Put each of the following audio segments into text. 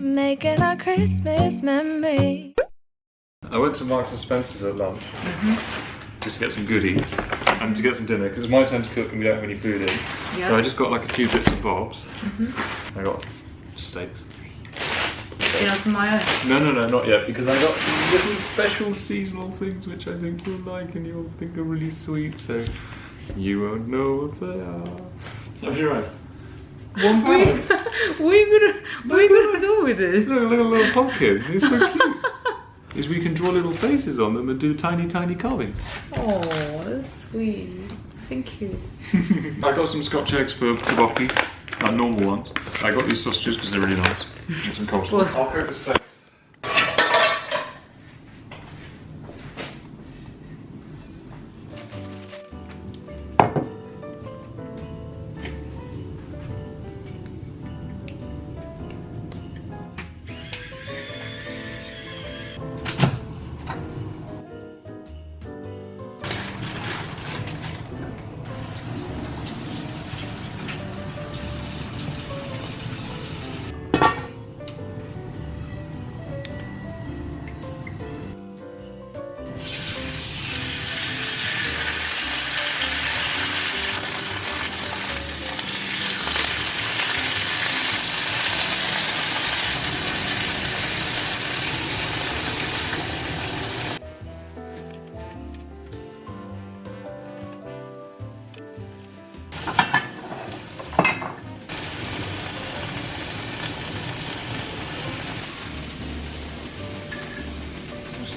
Making a Christmas memory. I went to Marks and Spencer's at lunch mm-hmm. just to get some goodies and to get some dinner because it's my turn to cook and we don't have any food in. So I just got like a few bits and bobs. Mm-hmm. I got steaks. Yeah, tomorrow. No, no, no, not yet because I got some little special seasonal things which I think you'll like and you'll think are really sweet. So you won't know what they are. How's your eyes? One pound. What are you gonna What are you gonna do with it? Look, like a little pumpkin. It's so cute. Is we can draw little faces on them and do tiny, tiny carvings. Oh, that's sweet. Thank you. I got some Scotch eggs for tteokbokki, like normal ones. I got these sausages because they're really nice. And some coleslaw. Well- I'll cook the steaks.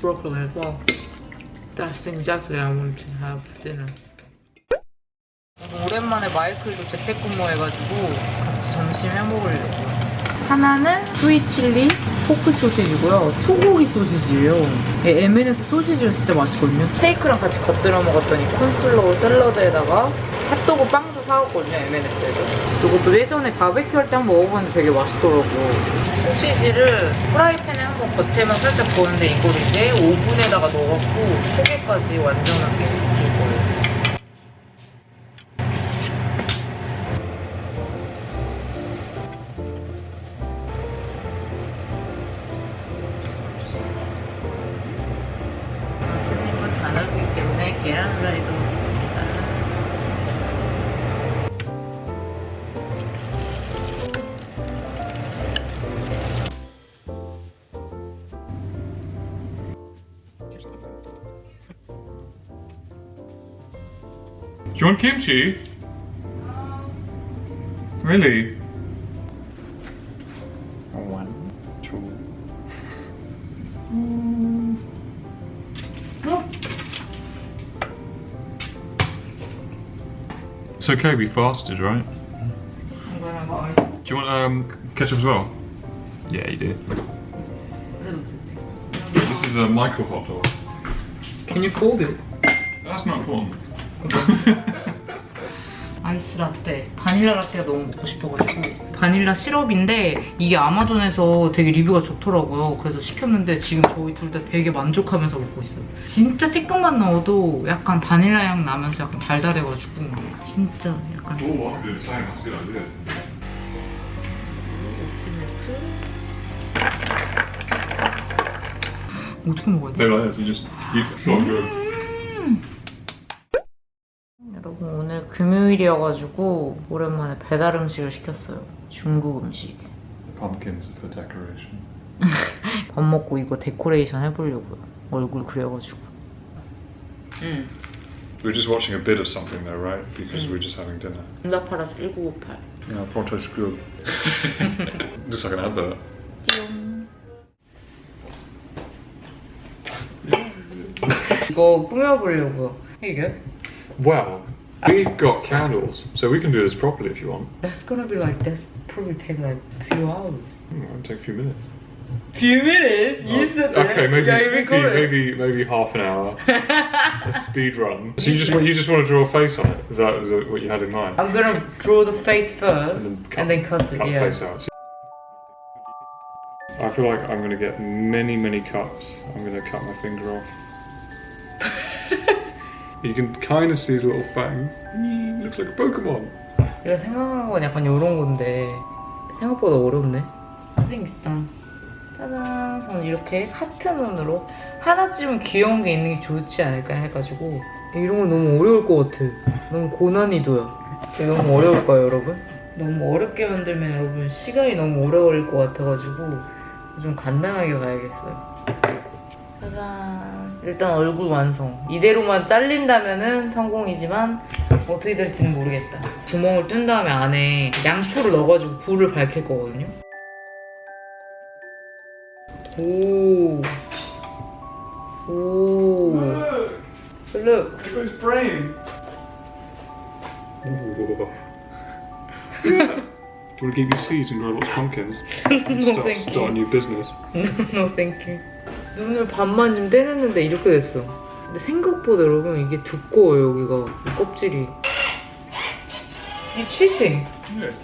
Broccoli as well. That's exactly I want to have dinner. 오랜만에 마이클도 재택근무해가지고 같이 점심 해먹으려고. 하나는 스위칠리 포크 소시지고요. 소고기 소시지예요. 네, M&S 소시지가 진짜 맛있거든요. 스테이크랑 같이 겉들여 먹었더니 콘슬러 샐러드에다가 핫도그 빵도 사왔거든요. M&S에서. 이것도 예전에 바베큐 할 때 한번 먹어봤는데 되게 맛있더라고요. 소시지를 프라이팬에 한번 겉에만 살짝 구웠는데 이걸 이제 오븐에다가 넣어갖고 속에까지 완전하게 Do you want kimchi? Really? One, two. mm. oh. It's okay, we fasted, right? Do you want um, ketchup as well? Yeah, you do. This is a micro hot dog. Can you fold it? That's not important. 아이스 라떼, 바닐라 라떼가 너무 먹고 싶어가지고 바닐라 시럽인데 이게 아마존에서 되게 리뷰가 좋더라고요. 그래서 시켰는데 지금 저희 둘 다 되게 만족하면서 먹고 있어요. 진짜 조금만 넣어도 약간 바닐라 향 나면서 약간 달달해가지고 진짜 약간 idea. 어떻게 먹어야 돼? This. You just shot your. 여러분 오늘 금요일이어가지고 오랜만에 배달 음식을 시켰어요. 중국 음식. Pumpkins for decoration. 밥 먹고 이거 데코레이션 해보려고요. 얼굴 그려가지고. 응. We're just watching a bit of something though, right? Because we're just having dinner. 응답하라서 1958. Yeah, Porto's good. Looks like an advert. 이거 꾸며보려고요. 이게? Well, we've got candles, so we can do this properly if you want. That's gonna be like that's probably take like a few hours. Hmm, It'll take a few minutes. Few minutes? You said that. Oh, okay, maybe maybe, maybe maybe half an hour. a speed run. So you just want you just want to draw a face on it? Is that, is that what you had in mind? I'm gonna draw the face first And and then then cut- cut, it. Cut the yeah. face out. I feel like I'm gonna get many many cuts. I'm gonna cut my finger off. you can kind of see his little fangs. Mm, Looks like a Pokemon. 내가 생각한 건 약간 이런 건데 생각보다 어렵네. 생겼어. 짜잔. 저는 이렇게 하트 눈으로 하나쯤은 귀여운 게 있는 게 좋지 않을까 해가지고 이런 건 너무 어려울 것 같아. 너무 고난이도야. 너무 어려울까요, 여러분? 너무 어렵게 만들면 여러분 시간이 너무 오래 걸릴 것 같아가지고 좀 간단하게 가야겠어요. 짜잔. 일단 얼굴 완성. 이대로만 잘린다면은 성공이지만 어떻게 될지는 모르겠다. 구멍을 뜬 다음에 안에 양초를 넣어가지고 불을 밝힐 거거든요. 오. 오. Look. His brain. Do you want to keep your seeds and grow lots of pumpkins? And No, start, thank start you. a new business. no, thank you. 눈을 반만 좀 떼냈는데 이렇게 됐어. 근데 생각보다 여러분 이게 두꺼워요 여기가 이 껍질이. 이 cheating. Yeah.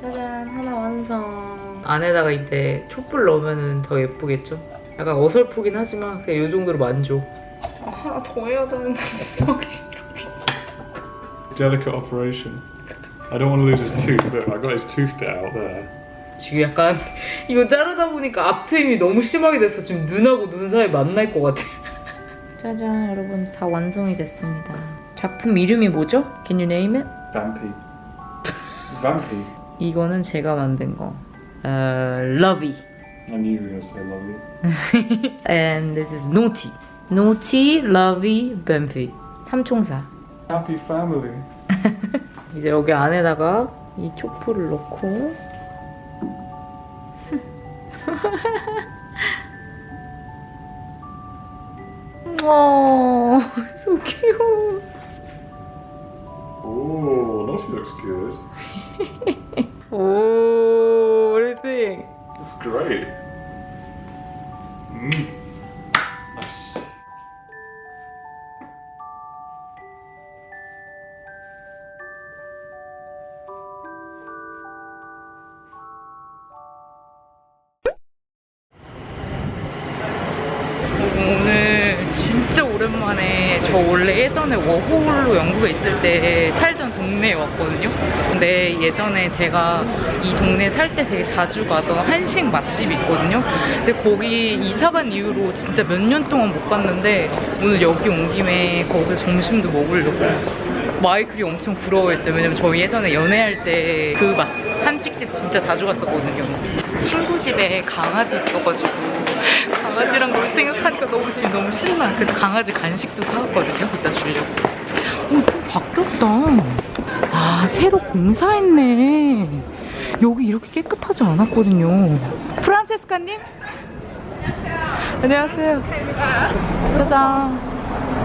짜잔 하나 완성. 안에다가 이제 촛불 넣으면 더 예쁘겠죠? 약간 어설프긴 하지만 그냥 이 정도로 만족. 아, 하나 더 해야 되는데 하기 싫어. Delicate operation. I don't want to lose his tooth. Look, I got his tooth bit out there. 지금 약간 이거 자르다 보니까 앞트임이 너무 심하게 됐어. 지금 눈하고 눈 사이 만날 것 같아. 짜잔 여러분 다 완성이 됐습니다. 작품 이름이 뭐죠? Can you name it? Vampy. Vampy. 이거는 제가 만든 거. 어, Lovey. I knew you were to say lovely. And this is Naughty. Naughty, Lovey, Benfi. 삼총사. Happy family. 이제 여기 안에다가 이 촛불을 넣고 어, so cute. Oh, Naughty looks good. Oh, what do you think? It's great. 동네에 왔거든요. 근데 예전에 제가 이 동네 살 때 되게 자주 가던 한식 맛집이 있거든요. 근데 거기 이사 간 이후로 진짜 몇 년 동안 못 갔는데 오늘 여기 온 김에 거기서 점심도 먹으려고 마이클이 엄청 부러워했어요. 왜냐면 저희 예전에 연애할 때 그 맛 한식집 진짜 자주 갔었거든요. 친구 집에 강아지 있어가지고 강아지랑 놀 생각하니까 너무 지금 너무 신나. 그래서 강아지 간식도 사왔거든요. 이따 주려고. 어, 좀 바뀌었다. 아, 새로 공사했네. 여기 이렇게 깨끗하지 않았거든요. 프란체스카님? 안녕하세요. 짜잔.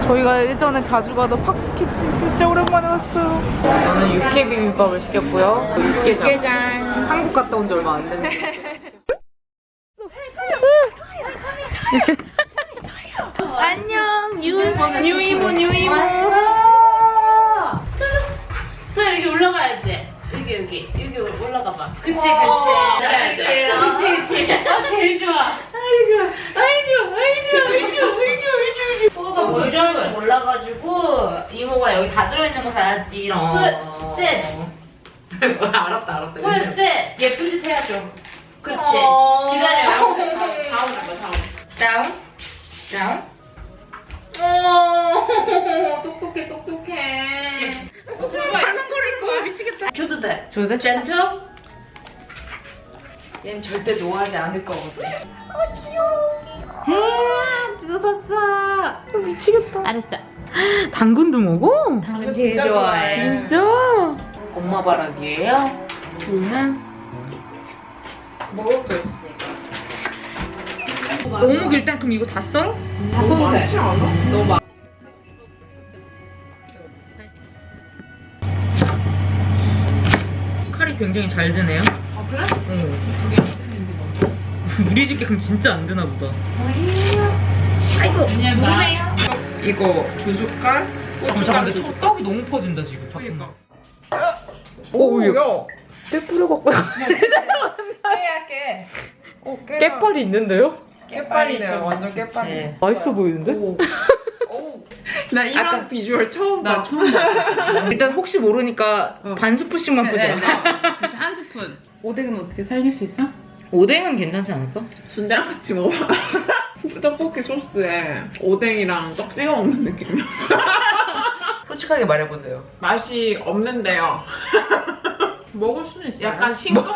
저희가 예전에 자주 가던 팍스 키친 진짜 오랜만에 왔어요. 저는 육회 비빔밥을 시켰고요. 육개장. 한국 갔다 온 지 얼마 안 됐는데. 안녕 뉴 뉴이모 뉴이모 여기 여기 올라가 봐. 그치 그치. 자, 그치 그치. 아 제일 좋아. 아이 좋아. 아이 좋아. 아이 좋아. 아이 좋아. 아이 좋아. 아이 좋아. 뭐가 뭐 이런 걸 몰라가지고 이모가 여기 다 들어있는 거 사야지 이런. 셋. 알았다 알았다 셋. 예쁜 짓 해야죠. 그렇지. 어. 기다려요. 다운 다운 다운. 다운 다운 어 똑똑해 똑똑해 발랑거리는 거야 미치겠다. 줘도 돼. 저도 돼? 젠틀. 얘는 절대 노하지 않을 거거든 아, 누구 샀어? 미치겠다 알았어. 당근도 먹어? 당근 제일 좋아해. 진짜? 엄마 바락이에요? 응. 먹을 거 있으니까 어묵 일단 그럼 이거 다 썰어? 다 써도 돼. 많지 않아? 너무 많. 굉장히 잘 드네요. 아 그래? 어. 우리 집게 그럼 진짜 안 드나 보다. 아이고 누구세요? 이거 두 숟갈? 잠깐 근데 저 떡이 너무 퍼진다 지금. 그러니까. 오, 야. 야. 깨 뿌려 갖고 해야게. 어, 깨가- 깨빨이 있는데요? 깨빨이네요. 완전 깨빨이. 맛있어 보이는데? 나 이런 아까- 비주얼 처음 봐. 처음 봤어. 일단 혹시 모르니까 어. 반 스푼씩만 보자. 그치 한 스푼. 오뎅은 어떻게 살릴 수 있어? 오뎅은 괜찮지 않을까? 순대랑 같이 먹어. 떡볶이 소스에 오뎅이랑 떡 찍어 먹는 느낌이야. 솔직하게 말해보세요. 맛이 없는데요. 먹을 수는 있어. 약간 싱겁.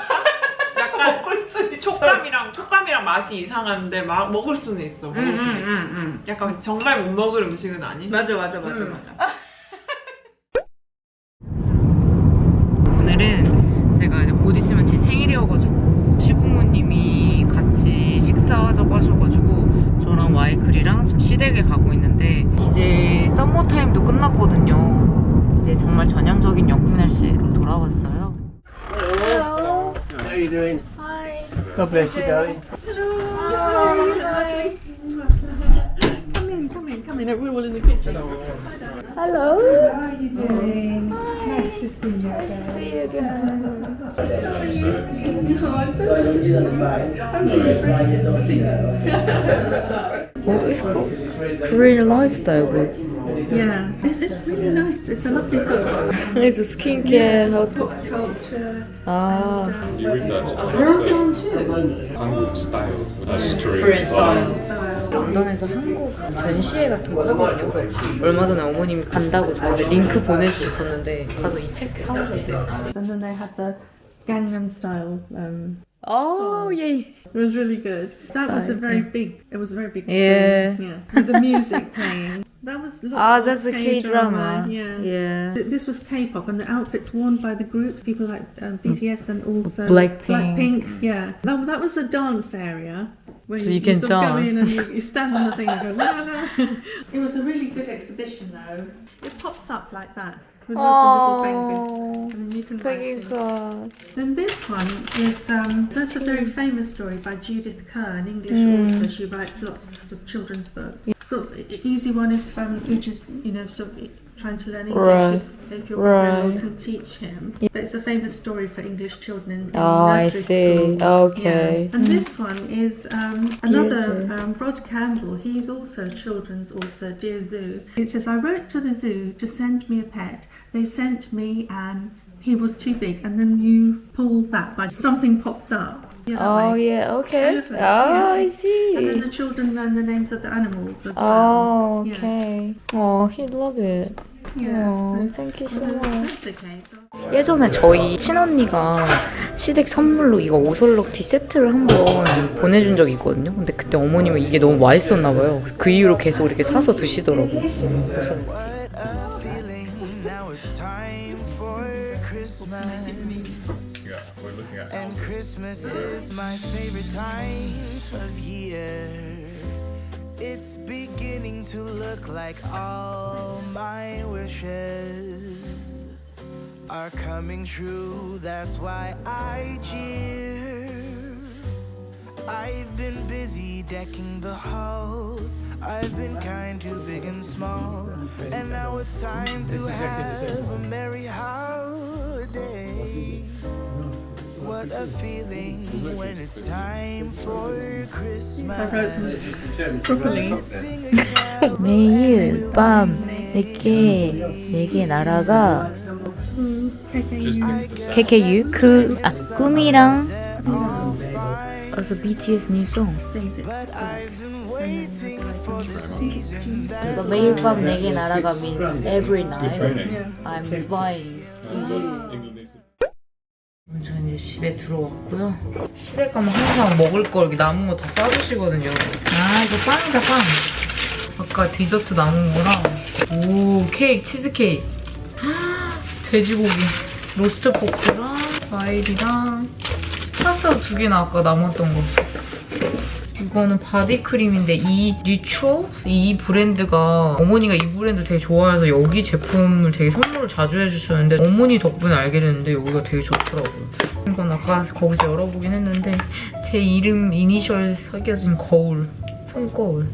약간 촉감이랑 촉감이랑 맛이 이상한데 막 먹을 수는 있어. 먹을 음, 수는 음, 있어. 음, 음. 약간 정말 못 먹을 음식은 아닌. 맞아 맞아 맞아 음. 맞아. 오늘은 제가 이제 곧 있으면 제 생일이어가지고 시부모님이 같이 식사하자고 하셔가지고 저랑 와이클이랑 지금 시댁에 가고 있는데 이제 썸머 타임도 끝났거든요. 이제 정말 전형적인 영국 날씨로 돌아왔어요. How God bless you, darling. Hello. Come in, come in, come in. We're all in the kitchen. Hello. How are you doing? Nice to see you. Nice to see you again. How are you? Oh, it's so nice to see you. I haven't seen you for ages. I've seen you. What is called? Korean lifestyle book. Yeah, it's, it's really nice. It's a lovely book. It's a skincare how to. Culture. Ah, You read that? Hanguk style. That's Korean style. Style. 런던에서 한국 전시회 같은 거 하거든요. 그래서 얼마 전에 어머님이 간다고 저한테 링크 보내주셨었는데 가서 이 책 사오셨대요. And then they had the Gangnam Style. Um, Oh, yay. it was really good. That was a very yeah. big. It was a very big. Yeah. Screen, yeah. With the music playing. That was. Ah, of that's a K-drama. Yeah. Yeah. This was K-pop, and the outfits worn by the groups, people like um, BTS and also Blackpink. Blackpink, yeah, that, that was the dance area. Where So you can sort of go dance. in and you, you stand on the thing and go la. la. it was a really good exhibition, though. It pops up like that with lots of little penguins, Oh, and you can write it. good. Then this one is um, that's a very famous story by Judith Kerr, an English Hmm. author. She writes lots of children's books. Sort of e- easy one if um, you're just you know sort of trying to learn English. Right. If, if your Right. can teach him. But it's a famous story for English children in, Oh, I see. school. Okay. Yeah. And this one is um, another um, Rod Campbell. He's also a children's author, Dear Zoo. It says, I wrote to the zoo to send me a pet. They sent me and he was too big. And then you pull that by something pops up. Yeah, Oh, way. yeah, okay. Elephant, Oh, yeah. I see. And then the children learn the names of the animals as Oh, well. Yeah. okay. Oh, he'd love it. Oh, so Uh, okay. So 예전에 저희 친언니가 시댁 선물로 이거 오설록티 세트를 한번 보내준 적이 있거든요. 근데 그때 어머님은 이게 너무 맛있었나 봐요. 그 이후로 계속 이렇게 사서 드시더라고요. 오설록티. What a feeling. Now it's time for Christmas. Yeah, we're looking at And Christmas is my favorite time of year. It's beginning to look like all my wishes are coming true. That's why I cheer. I've been busy decking the halls. I've been kind to big and small. And now it's time to have a merry holiday. What a feeling when it's time for Christmas. carol 매일 밤 내게 내게 날아가 Just KKU 그 아 꿈이랑 all fine. also BTS new song. Sings it. But I've been waiting for the season that So 매일 밤 내게 날아가 means every night. I'm flying to you. England is 저는 이제 집에 들어왔고요. 시댁 가면 항상 먹을 거 이렇게 남은 거 다 싸주시거든요. 아 이거 빵이다 빵. 아까 디저트 남은 거랑 오 케이크 치즈 케이크. 돼지고기 로스트 포크랑 과일이랑 파스타 두 개나 아까 남았던 거. 이거는 바디크림인데 이 리추얼스 이 브랜드가 어머니가 이 브랜드 되게 좋아해서 여기 제품을 되게 선물을 자주 해주셨는데 어머니 덕분에 알게 됐는데 여기가 되게 좋더라고요. 이건 아까 거기서 열어보긴 했는데 제 이름 이니셜 새겨진 거울 손거울.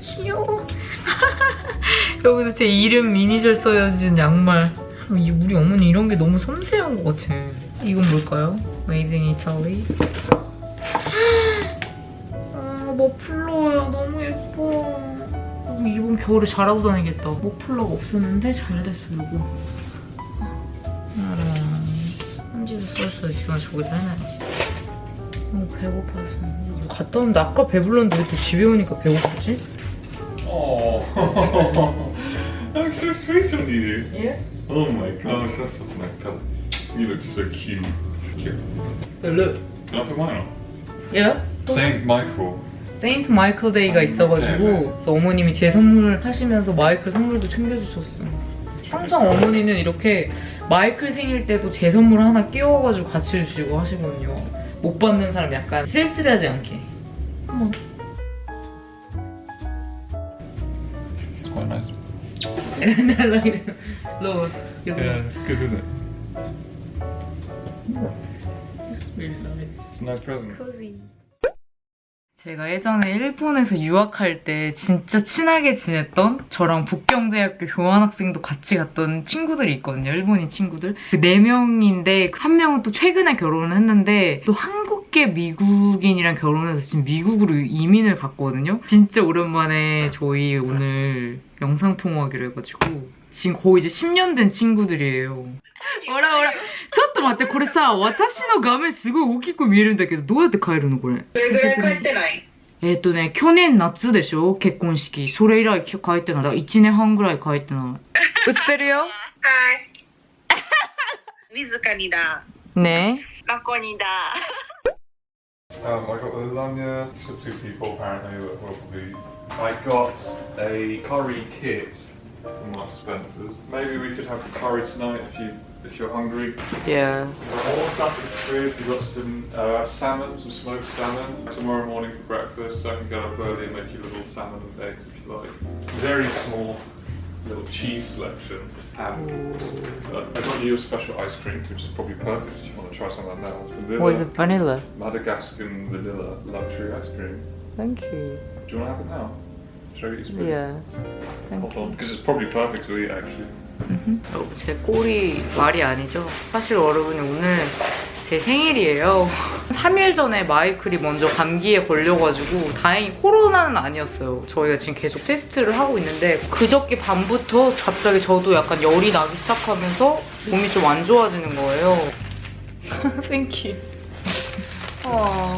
귀여워. 여기서 제 이름 이니셜 써여진 양말. 이 우리 어머니 이런 게 너무 섬세한 것 같아. 이건 뭘까요? Made in Italy. 아 머플러야. 너무 예뻐. 이거 이번 겨울에 잘하고 다니겠다. 머플러가 없었는데 잘 됐어 이거 알아 편지도 써줬어 지금 저기다 해놔야지 너무 배고파서 갔다 왔는데 아까 배불렀는데 왜 또 집에 오니까 배고프지? Oh, that's so sweet of you. Yeah. Oh my gosh, that's such a nice colour. You look so cute. Cute. look Can I put mine on? Yeah? Saint Michael. 세인트 마이클 데이가 있어가지고 그래서 어머님이 제 선물 하시면서 마이클 선물도 챙겨주셨어. 항상 어머니는 이렇게 마이클 생일 때도 제 선물 하나 끼워가지고 같이 주시고 하시거든요. 못 받는 사람 약간 쓸쓸하지 않게. 한번. It's quite nice. 날라이래. 로 여기. Yeah, it's good, isn't it? It's really nice. It's a nice present. 제가 예전에 일본에서 유학할 때 진짜 친하게 지냈던 저랑 북경대학교 교환학생도 같이 갔던 친구들이 있거든요. 일본인 친구들. 그 네 명인데 한 명은 또 최근에 결혼을 했는데 또 한국계 미국인이랑 결혼해서 지금 미국으로 이민을 갔거든요. 진짜 오랜만에 저희 오늘 영상 통화하기로 해가지고 지금 거의 이제 10년 된 친구들이에요. ほらほら、ちょっと待って、これさ、私の画面すごい大きく見えるんだけど、どうやって変えるのこれ。どれぐらい帰ってないえっ、とね、去年夏でしょ結婚式。それ以来帰ってない。だから1年半ぐらい帰ってない。映ってるよはい。静かにだ。ね学校にだ。 Um, I got lasagna for two people apparently that will probably. I got a curry kit from Marks Spencer's. Maybe we could have curry tonight if you if you're hungry. Yeah. More stuff the fridge. We've got some uh, salmon, some smoked salmon. Tomorrow morning for breakfast, I can get up early and make you a little salmon and eggs if you like. Very small little cheese selection. And uh, I got you a special ice cream, which is probably perfect if you want to try some of that now. Vanilla, Was it vanilla? Madagascar vanilla luxury ice cream. Thank you. Do you want to have it now? You your spoon? Yeah. Thank Hold on, because it's probably perfect to eat actually. 여러분, 제 꼴이 말이 아니죠. 사실 여러분이 오늘 제 생일이에요. 3일 전에 마이클이 먼저 감기에 걸려가지고 다행히 코로나는 아니었어요. 저희가 지금 계속 테스트를 하고 있는데 그저께 밤부터 갑자기 저도 약간 열이 나기 시작하면서 몸이 좀 안 좋아지는 거예요. 땡큐. 어...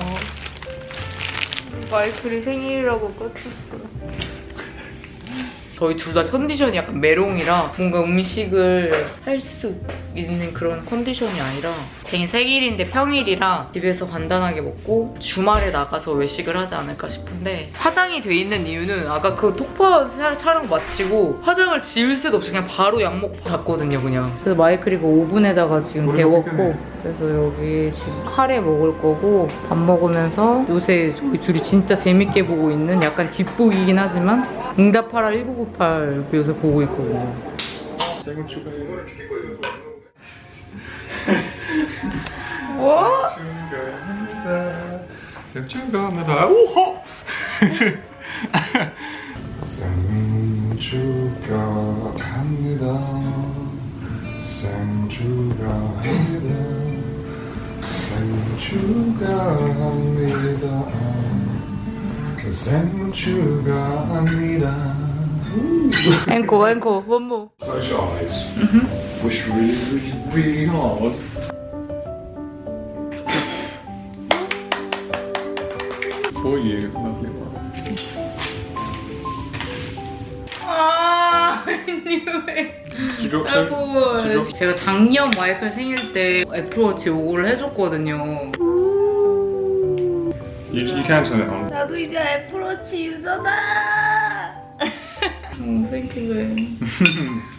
마이클이 생일이라고 꽂혔어. 저희 둘 다 컨디션이 약간 메롱이라 뭔가 음식을 할 수 있는 그런 컨디션이 아니라 생일 생일인데 평일이라 집에서 간단하게 먹고 주말에 나가서 외식을 하지 않을까 싶은데 화장이 돼 있는 이유는 아까 그 톡파 촬- 촬영 마치고 화장을 지울 새도 없이 그냥 바로 약 먹고 잤거든요 그냥 그래서 그 오븐에다가 지금 데웠고. 그래서 여기 지금 카레 먹을 거고 밥 먹으면서 요새 저희 둘이 진짜 재밌게 보고 있는 약간 뒷북이긴 하지만 응답하라 1998 요새 보고 있거든요. 생일 축하해. 뭐? 축하합니다. 생일 축하합니다. 우호! 생일 축하합니다. 생일 축하합니다. 생일 축하합니다. 생일 축하합니다. 앵코 앵코 원모. Close your eyes. Wish really, really, really hard. For you, lovely one. 아, I knew it. Did you drop some? Did you drop 제가 작년 마이클 생일 때 애플워치 오고를 해줬거든요. You, you can turn it on. 나도 이제 애플워치 유저다. 어, 땡큐.